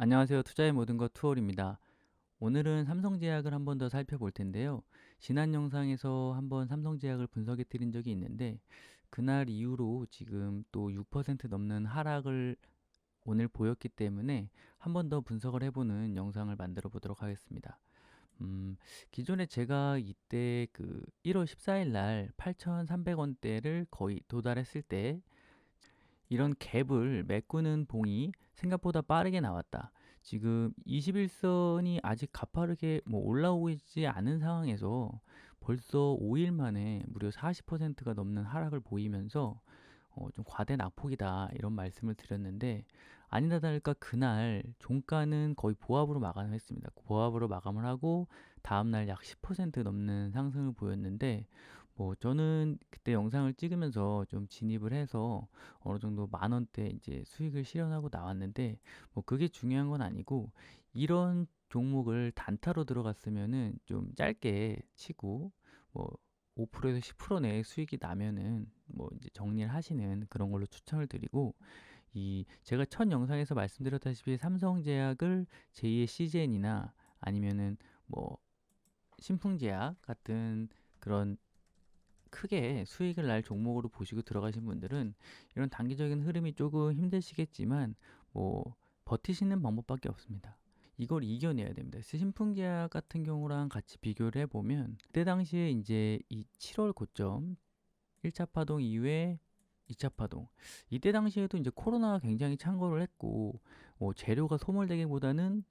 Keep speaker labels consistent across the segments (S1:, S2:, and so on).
S1: 안녕하세요. 투자의 모든 것 투어입니다. 오늘은 삼성제약을 한 번 더 살펴볼 텐데요. 지난 영상에서 한번 삼성제약을 분석해 드린 적이 있는데 그날 이후로 지금 또 6% 넘는 하락을 오늘 보였기 때문에 한 번 더 분석을 해보는 영상을 만들어 보도록 하겠습니다. 음, 기존에 제가 이때 그 1월 14일 날 8,300원대를 거의 도달했을 때 이런 갭을 메꾸는 봉이 생각보다 빠르게 나왔다. 지금 21선이 아직 가파르게 뭐 올라오고 있지 않은 상황에서 벌써 5일 만에 무려 40%가 넘는 하락을 보이면서 어, 좀 과대 낙폭이다 이런 말씀을 드렸는데 아니다 다를까 그날 종가는 거의 보합으로 마감을 했습니다. 보합으로 마감을 하고 다음날 약 10% 넘는 상승을 보였는데 뭐 저는 그때 영상을 찍으면서 좀 진입을 해서 어느 정도 만 원대 이제 수익을 실현하고 나왔는데 뭐 그게 중요한 건 아니고 이런 종목을 단타로 들어갔으면은 좀 짧게 치고 뭐 5%에서 10% 내에 수익이 나면은 뭐 이제 정리를 하시는 그런 걸로 추천을 드리고 이 제가 첫 영상에서 말씀드렸다시피 삼성제약을 제2의 CGN이나 아니면은 뭐 신풍제약 같은 그런 크게 수익을 날 종목으로 보시고 들어가신 분들은 이런 단기적인 흐름이 조금 힘드시겠지만 뭐 버티시는 방법밖에 없습니다. 이걸 이겨내야 됩니다. 신풍계약 같은 경우랑 같이 비교를 해보면 그때 당시에 이제 이 7월 고점 1차 파동 이후에 2차 파동 이때 당시에도 이제 코로나가 굉장히 창궐을 했고 뭐 재료가 소멸되기보다는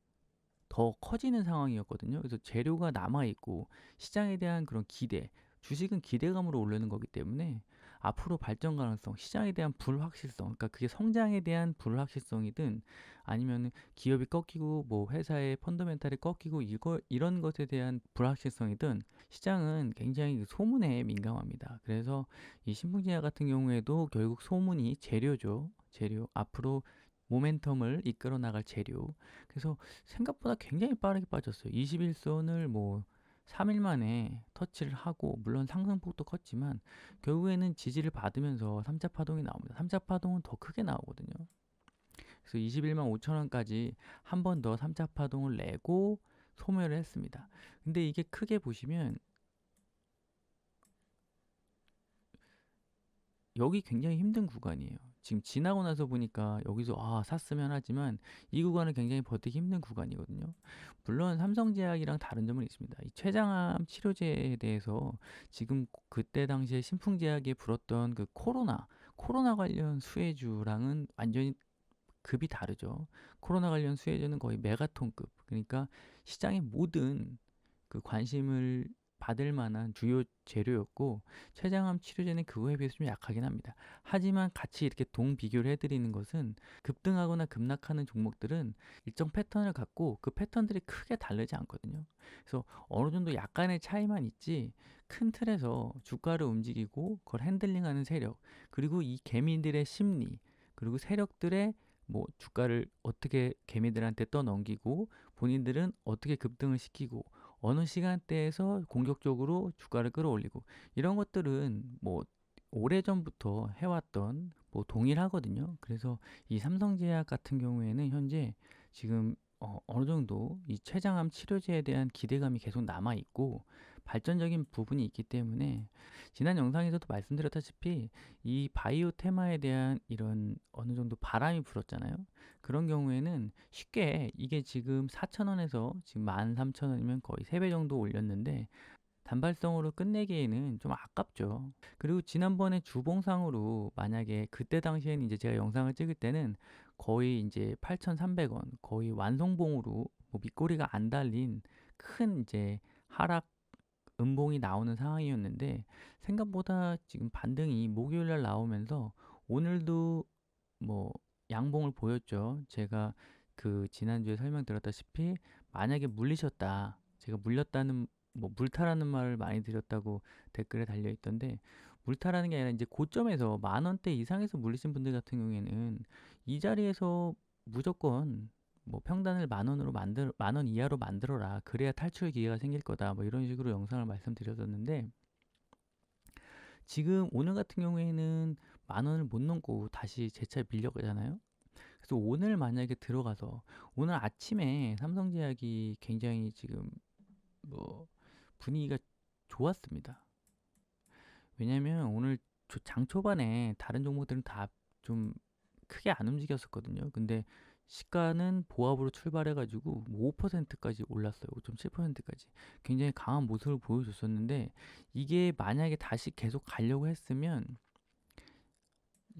S1: 더 커지는 상황이었거든요. 그래서 재료가 남아 있고 시장에 대한 그런 기대 주식은 기대감으로 오르는 거기 때문에 앞으로 발전 가능성, 시장에 대한 불확실성, 그러니까 그게 성장에 대한 불확실성이든 아니면 기업이 꺾이고 뭐 회사의 펀더멘탈이 꺾이고 이거 이런 것에 대한 불확실성이든 시장은 굉장히 그 소문에 민감합니다. 그래서 이 신풍제약 같은 경우에도 결국 소문이 재료죠. 재료 앞으로 모멘텀을 이끌어 나갈 재료. 그래서 생각보다 굉장히 빠르게 빠졌어요. 21선을 뭐 3일 만에 터치를 하고 물론 상승폭도 컸지만 결국에는 지지를 받으면서 3차 파동이 나옵니다. 3차 파동은 더 크게 나오거든요. 그래서 21만 5천 원까지 한 번 더 3차 파동을 내고 소멸을 했습니다. 근데 이게 크게 보시면 여기 굉장히 힘든 구간이에요. 지금 지나고 나서 보니까 여기서 아 샀으면 하지만 이 구간은 굉장히 버티기 힘든 구간이거든요. 물론 삼성제약이랑 다른 점은 있습니다. 이 췌장암 치료제에 대해서 지금 그때 당시에 신풍제약에 불었던 그 코로나 코로나 관련 수혜주랑은 완전히 급이 다르죠. 코로나 관련 수혜주는 거의 메가톤급. 그러니까 시장의 모든 그 관심을 받을 만한 주요 재료였고 췌장암 치료제는 그거에 비해서 좀 약하긴 합니다. 하지만 같이 이렇게 동 비교를 해드리는 것은 급등하거나 급락하는 종목들은 일정 패턴을 갖고 그 패턴들이 크게 다르지 않거든요. 그래서 어느 정도 약간의 차이만 있지 큰 틀에서 주가를 움직이고 그걸 핸들링하는 세력 그리고 이 개미들의 심리 그리고 세력들의 뭐 주가를 어떻게 개미들한테 떠넘기고 본인들은 어떻게 급등을 시키고 어느 시간대에서 공격적으로 주가를 끌어올리고 이런 것들은 뭐 오래전부터 해왔던 뭐 동일하거든요. 그래서 이 삼성제약 같은 경우에는 현재 지금 어, 어느 정도 이 췌장암 치료제에 대한 기대감이 계속 남아 있고 발전적인 부분이 있기 때문에 지난 영상에서도 말씀드렸다시피 이 바이오 테마에 대한 이런 어느 정도 바람이 불었잖아요. 그런 경우에는 쉽게 이게 지금 4,000원에서 지금 13,000원이면 거의 3배 정도 올렸는데 단발성으로 끝내기에는 좀 아깝죠. 그리고 지난번에 주봉상으로 만약에 그때 당시에는 이제 제가 영상을 찍을 때는 거의 이제 8,300원 거의 완성봉으로 뭐 밑꼬리가 안 달린 큰 이제 하락 음봉이 나오는 상황이었는데 생각보다 지금 반등이 목요일 날 나오면서 오늘도 뭐 양봉을 보였죠. 제가 그 지난주에 설명드렸다시피 만약에 물리셨다. 제가 물렸다는 뭐 물타라는 말을 많이 드렸다고 댓글에 달려 있던데 물타라는 게 아니라 이제 고점에서 만 원대 이상에서 물리신 분들 같은 경우에는 이 자리에서 무조건 뭐 평단을 만 원으로 만들 만 원 이하로 만들어라. 그래야 탈출 기회가 생길 거다. 뭐 이런 식으로 영상을 말씀드렸었는데 지금 오늘 같은 경우에는 만 원을 못 넘고 다시 재차 밀려가잖아요. 그래서 오늘 만약에 들어가서 오늘 아침에 삼성제약이 굉장히 지금 뭐 분위기가 좋았습니다. 왜냐면 오늘 조- 장 초반에 다른 종목들은 다 좀 크게 안 움직였었거든요. 근데 시가는 보합으로 출발해가지고 뭐 5%까지 올랐어요. 5.7%까지. 굉장히 강한 모습을 보여줬었는데 이게 만약에 다시 계속 가려고 했으면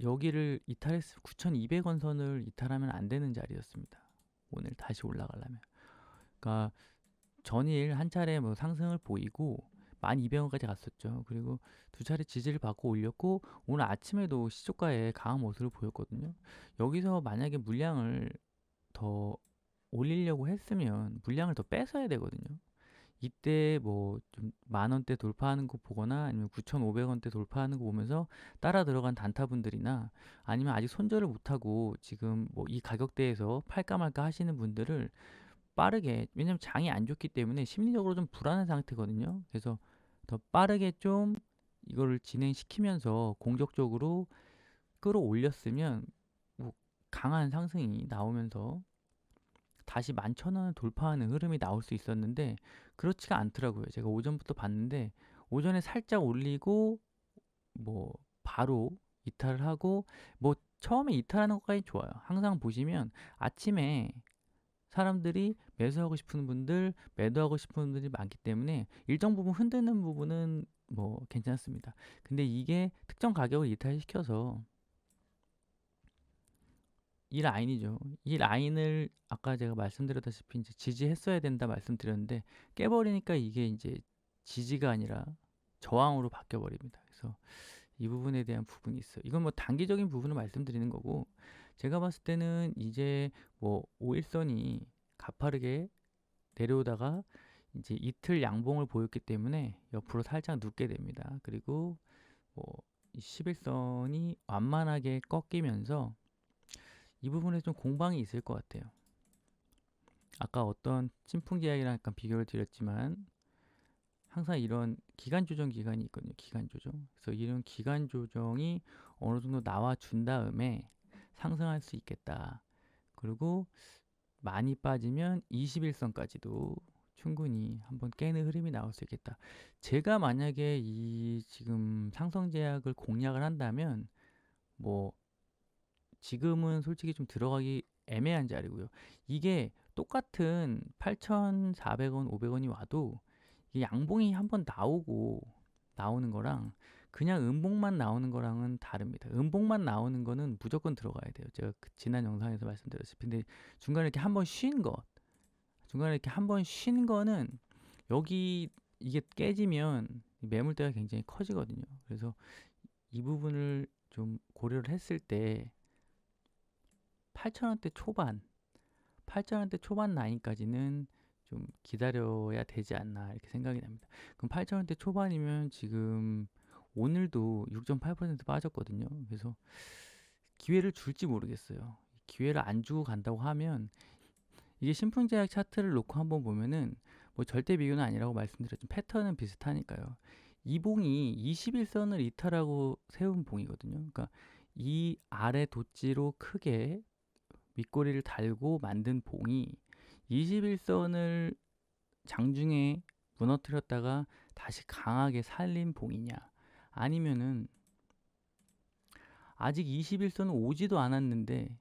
S1: 여기를 이탈했 9,200원 선을 이탈하면 안 되는 자리였습니다. 오늘 다시 올라가려면. 그러니까 전일 한 차례 뭐 상승을 보이고 1200원까지 갔었죠. 그리고 두 차례 지지를 받고 올렸고 오늘 아침에도 시초가에 강한 모습을 보였거든요. 여기서 만약에 물량을 더 올리려고 했으면 물량을 더 뺏어야 되거든요. 이때 뭐 좀 만 원대 돌파하는 거 보거나 아니면 9,500원대 돌파하는 거 보면서 따라 들어간 단타분들이나 아니면 아직 손절을 못하고 지금 뭐 이 가격대에서 팔까 말까 하시는 분들을 빠르게 왜냐면 장이 안 좋기 때문에 심리적으로 좀 불안한 상태거든요. 그래서 더 빠르게 좀 이거를 진행시키면서 공격적으로 끌어올렸으면 뭐 강한 상승이 나오면서 다시 11,000원을 돌파하는 흐름이 나올 수 있었는데 그렇지가 않더라고요. 제가 오전부터 봤는데 오전에 살짝 올리고 뭐 바로 이탈을 하고 뭐 처음에 이탈하는 것까지 좋아요. 항상 보시면 아침에 사람들이 매수하고 싶은 분들, 매도하고 싶은 분들이 많기 때문에 일정 부분 흔드는 부분은 뭐 괜찮습니다. 근데 이게 특정 가격을 이탈시켜서 이 라인이죠. 이 라인을 아까 제가 말씀드렸다시피 이제 지지했어야 된다 말씀드렸는데 깨버리니까 이게 이제 지지가 아니라 저항으로 바뀌어 버립니다. 그래서 이 부분에 대한 부분이 있어요. 이건 뭐 단기적인 부분을 말씀드리는 거고 제가 봤을 때는 이제 뭐 5일선이 가파르게 내려오다가 이제 이틀 양봉을 보였기 때문에 옆으로 살짝 눕게 됩니다. 그리고 뭐 11선이 완만하게 꺾이면서 이 부분에 좀 공방이 있을 것 같아요. 아까 어떤 찐풍제약이랑 약간 비교를 드렸지만 항상 이런 기간 조정 기간이 있거든요. 기간 조정. 그래서 이런 기간 조정이 어느 정도 나와 준 다음에 상승할 수 있겠다. 그리고 많이 빠지면 21선까지도 충분히 한번 깨는 흐름이 나올 수 있겠다. 제가 만약에 이 지금 상성제약을 공략을 한다면 뭐 지금은 솔직히 좀 들어가기 애매한 자리고요. 이게 똑같은 8,400원, 500원이 와도 이 양봉이 한번 나오고 나오는 거랑 그냥 음봉만 나오는 거랑은 다릅니다. 음봉만 나오는 거는 무조건 들어가야 돼요. 제가 그 지난 영상에서 말씀드렸습니다. 근데 중간에 이렇게 한 번 쉰 것, 중간에 이렇게 한 번 쉰 거는 여기 이게 깨지면 매물대가 굉장히 커지거든요. 그래서 이 부분을 좀 고려를 했을 때 8,000원대 초반, 8,000원대 초반 라인까지는 좀 기다려야 되지 않나 이렇게 생각이 납니다. 그럼 8,000원대 초반이면 지금 오늘도 6.8% 빠졌거든요. 그래서 기회를 줄지 모르겠어요. 기회를 안 주고 간다고 하면 이게 신풍제약 차트를 놓고 한번 보면은 뭐 절대 비교는 아니라고 말씀드렸지만 패턴은 비슷하니까요. 이 봉이 21선을 이탈하고 세운 봉이거든요. 그러니까 이 아래 도지로 크게 밑꼬리를 달고 만든 봉이 21선을 장중에 무너뜨렸다가 다시 강하게 살린 봉이냐 아니면은 아직 21선은 오지도 않았는데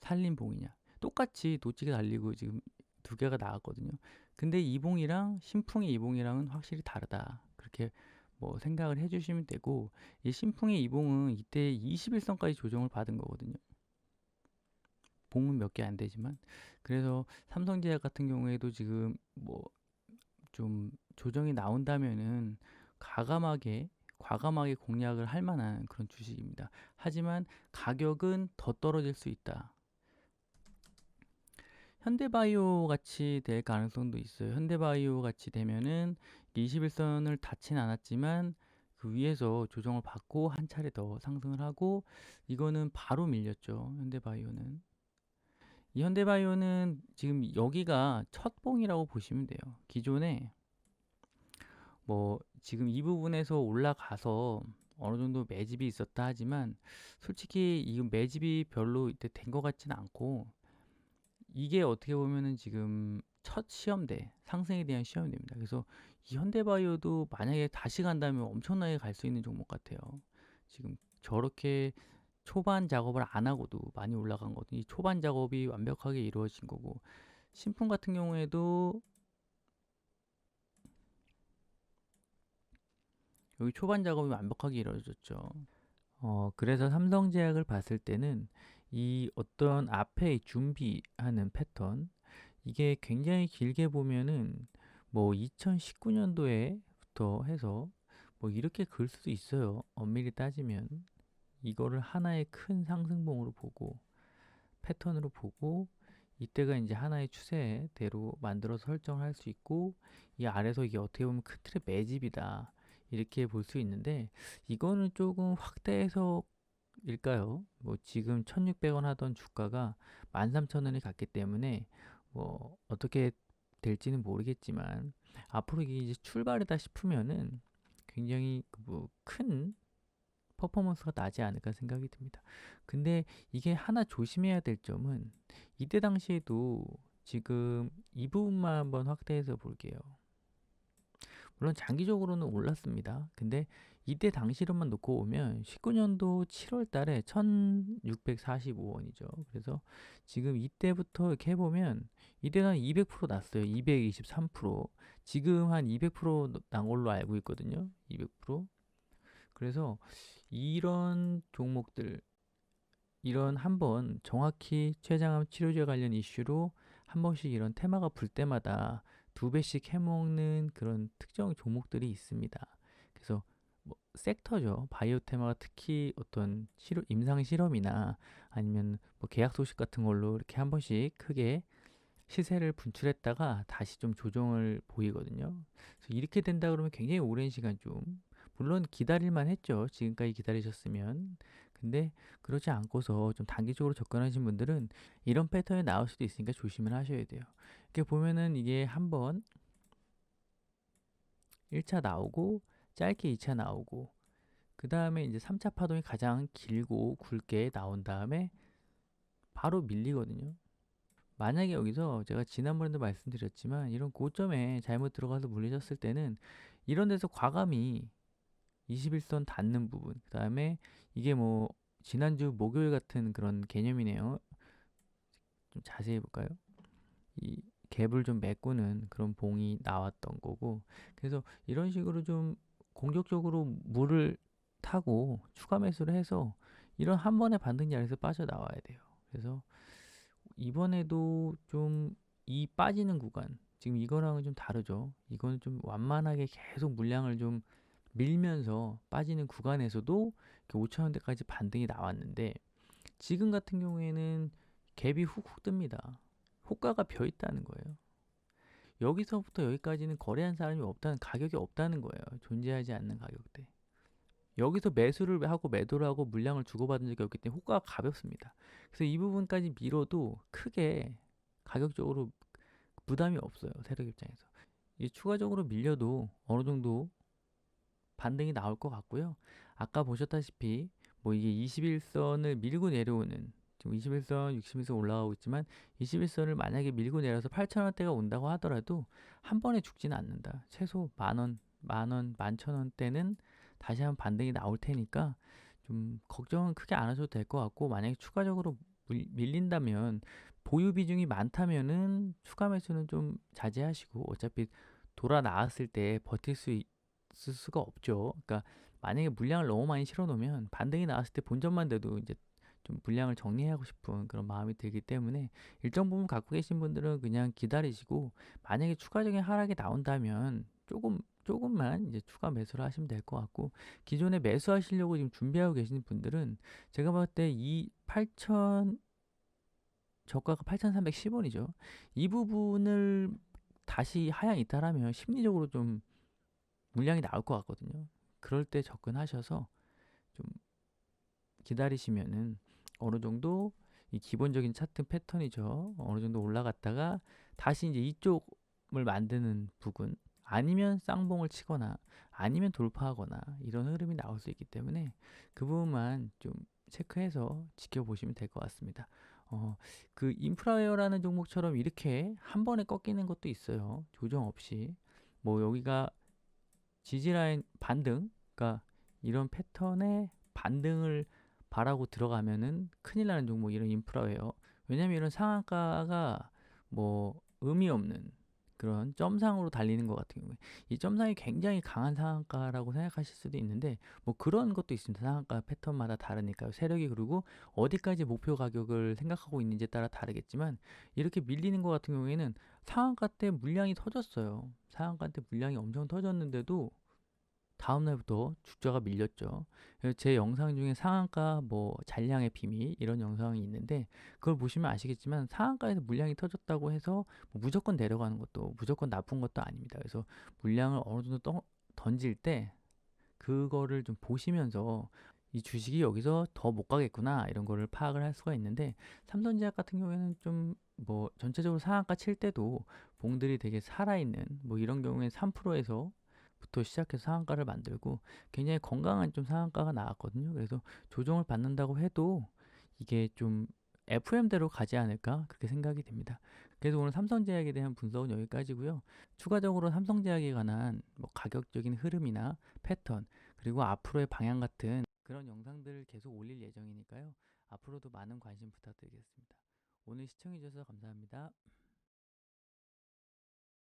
S1: 살린 봉이냐. 똑같이 도찌가 달리고 지금 두 개가 나왔거든요. 근데 이 봉이랑 신풍의 이 봉이랑은 확실히 다르다. 그렇게 뭐 생각을 해주시면 되고 이 신풍의 이 봉은 이때 21선까지 조정을 받은 거거든요. 봉은 몇 개 안 되지만. 그래서 삼성제약 같은 경우에도 지금 뭐 좀 조정이 나온다면은 가감하게 과감하게 공략을 할 만한 그런 주식입니다. 하지만 가격은 더 떨어질 수 있다. 현대바이오 같이 될 가능성도 있어요. 현대바이오 같이 되면은 21선을 닿진 않았지만 그 위에서 조정을 받고 한 차례 더 상승을 하고 이거는 바로 밀렸죠. 현대바이오는. 이 현대바이오는 지금 여기가 첫 봉이라고 보시면 돼요. 기존에 뭐 지금 이 부분에서 올라가서 어느 정도 매집이 있었다 하지만 솔직히 이 매집이 별로 이때 된 것 같지는 않고 이게 어떻게 보면은 지금 첫 시험대 상승에 대한 시험대입니다. 그래서 이 현대바이오도 만약에 다시 간다면 엄청나게 갈 수 있는 종목 같아요. 지금 저렇게 초반 작업을 안 하고도 많이 올라간 거거든요. 이 초반 작업이 완벽하게 이루어진 거고 신품 같은 경우에도 여기 초반 작업이 완벽하게 이루어졌죠. 어, 그래서 삼성제약을 봤을 때는 이 어떤 앞에 준비하는 패턴 이게 굉장히 길게 보면은 뭐 2019년도에부터 해서 뭐 이렇게 글 수도 있어요. 엄밀히 따지면 이거를 하나의 큰 상승봉으로 보고 패턴으로 보고 이때가 이제 하나의 추세대로 만들어서 설정을 할 수 있고 이 아래서 이게 어떻게 보면 큰 틀의 매집이다 이렇게 볼 수 있는데 이거는 조금 확대해서 일까요? 뭐 지금 1600원 하던 주가가 13,000원에 갔기 때문에 뭐 어떻게 될지는 모르겠지만 앞으로 이제 출발이다 싶으면은 굉장히 뭐 큰 퍼포먼스가 나지 않을까 생각이 듭니다. 근데 이게 하나 조심해야 될 점은 이때 당시에도 지금 이 부분만 한번 확대해서 볼게요. 물론 장기적으로는 올랐습니다. 근데 이때 당시로만 놓고 오면 19년도 7월 달에 1645원이죠. 그래서 지금 이때부터 이렇게 해보면 이때가 200% 났어요. 223%. 지금 한 200%난 걸로 알고 있거든요. 200%. 그래서 이런 종목들 이런 한번 정확히 췌장암 치료제 관련 이슈로 한 번씩 이런 테마가 불 때마다 두 배씩 해먹는 그런 특정 종목들이 있습니다. 그래서 뭐 섹터죠. 바이오 테마가 특히 어떤 실험, 임상 실험이나 아니면 뭐 계약 소식 같은 걸로 이렇게 한 번씩 크게 시세를 분출했다가 다시 좀 조정을 보이거든요. 그래서 이렇게 된다 그러면 굉장히 오랜 시간 좀 물론 기다릴만 했죠. 지금까지 기다리셨으면. 근데 그렇지 않고서 좀 단기적으로 접근하신 분들은 이런 패턴이 나올 수도 있으니까 조심을 하셔야 돼요. 이렇게 보면은 이게 한번 1차 나오고 짧게 2차 나오고 그 다음에 이제 3차 파동이 가장 길고 굵게 나온 다음에 바로 밀리거든요. 만약에 여기서 제가 지난번에도 말씀드렸지만 이런 고점에 잘못 들어가서 물리셨을 때는 이런 데서 과감히 21선 닿는 부분. 그 다음에 이게 뭐 지난주 목요일 같은 그런 개념이네요. 좀 자세히 볼까요? 이 갭을 좀 메꾸는 그런 봉이 나왔던 거고. 그래서 이런 식으로 좀 공격적으로 물을 타고 추가 매수를 해서 이런 한 번의 반등 자리에서 빠져나와야 돼요. 그래서 이번에도 좀 이 빠지는 구간 지금 이거랑은 좀 다르죠. 이거는 좀 완만하게 계속 물량을 좀 밀면서 빠지는 구간에서도 5천원대까지 반등이 나왔는데 지금 같은 경우에는 갭이 훅훅 뜹니다. 호가가 벼 있다는 거예요. 여기서부터 여기까지는 거래한 사람이 없다는 가격이 없다는 거예요. 존재하지 않는 가격대. 여기서 매수를 하고 매도를 하고 물량을 주고받은 적이 없기 때문에 호가가 가볍습니다. 그래서 이 부분까지 밀어도 크게 가격적으로 부담이 없어요. 세력 입장에서. 이 추가적으로 밀려도 어느 정도 반등이 나올 것 같고요. 아까 보셨다시피 뭐 이게 21선을 밀고 내려오는 지금 21선, 61선 올라가고 있지만 21선을 만약에 밀고 내려서 8천원대가 온다고 하더라도 한 번에 죽지는 않는다. 최소 만 원, 만 원, 만 천 원대는 다시 한 반등이 나올 테니까 좀 걱정은 크게 안 하셔도 될 것 같고 만약에 추가적으로 밀린다면 보유 비중이 많다면은 추가 매수는 좀 자제하시고 어차피 돌아 나왔을 때 버틸 수 있, 쓸 수가 없죠. 그러니까 만약에 물량을 너무 많이 실어 놓으면 반등이 나왔을 때 본전만 돼도 이제 좀 물량을 정리하고 싶은 그런 마음이 들기 때문에 일정 부분 갖고 계신 분들은 그냥 기다리시고 만약에 추가적인 하락이 나온다면 조금 조금만 이제 추가 매수를 하시면 될 것 같고 기존에 매수하시려고 지금 준비하고 계시는 분들은 제가 봤을 때 이 8천 저가가 8,310원이죠. 이 부분을 다시 하향 이탈하면 심리적으로 좀 물량이 나올 것 같거든요. 그럴 때 접근하셔서 좀 기다리시면은 어느 정도 이 기본적인 차트 패턴이죠. 어느 정도 올라갔다가 다시 이제 이쪽을 만드는 부분 아니면 쌍봉을 치거나 아니면 돌파하거나 이런 흐름이 나올 수 있기 때문에 그 부분만 좀 체크해서 지켜보시면 될 것 같습니다. 어, 그 인프라웨어라는 종목처럼 이렇게 한 번에 꺾이는 것도 있어요. 조정 없이. 뭐 여기가 지지라인 반등, 그러니까 이런 패턴의 반등을 바라고 들어가면은 큰일 나는 종목 이런 인프라웨어. 왜냐면 이런 상한가가 뭐 의미 없는 그런 점상으로 달리는 것 같은 경우에 이 점상이 굉장히 강한 상한가라고 생각하실 수도 있는데 뭐 그런 것도 있습니다. 상한가 패턴마다 다르니까요. 세력이 그리고 어디까지 목표 가격을 생각하고 있는지에 따라 다르겠지만 이렇게 밀리는 것 같은 경우에는 상한가 때 물량이 터졌어요. 상한가 때 물량이 엄청 터졌는데도 다음 날부터 주가가 밀렸죠. 제 영상 중에 상한가 뭐 잔량의 비밀 이런 영상이 있는데 그걸 보시면 아시겠지만 상한가에서 물량이 터졌다고 해서 뭐 무조건 내려가는 것도 무조건 나쁜 것도 아닙니다. 그래서 물량을 어느 정도 떠, 던질 때 그거를 좀 보시면서 이 주식이 여기서 더 못 가겠구나 이런 거를 파악을 할 수가 있는데 삼성제약 같은 경우에는 좀 뭐 전체적으로 상한가 칠 때도 봉들이 되게 살아있는 뭐 이런 경우에 3%에서 부터 시작해서 상한가를 만들고 굉장히 건강한 좀 상한가가 나왔거든요. 그래서 조정을 받는다고 해도 이게 좀 FM대로 가지 않을까 그렇게 생각이 됩니다. 그래서 오늘 삼성제약에 대한 분석은 여기까지고요. 추가적으로 삼성제약에 관한 뭐 가격적인 흐름이나 패턴 그리고 앞으로의 방향 같은 그런 영상들을 계속 올릴 예정이니까요. 앞으로도 많은 관심 부탁드리겠습니다. 오늘 시청해주셔서 감사합니다.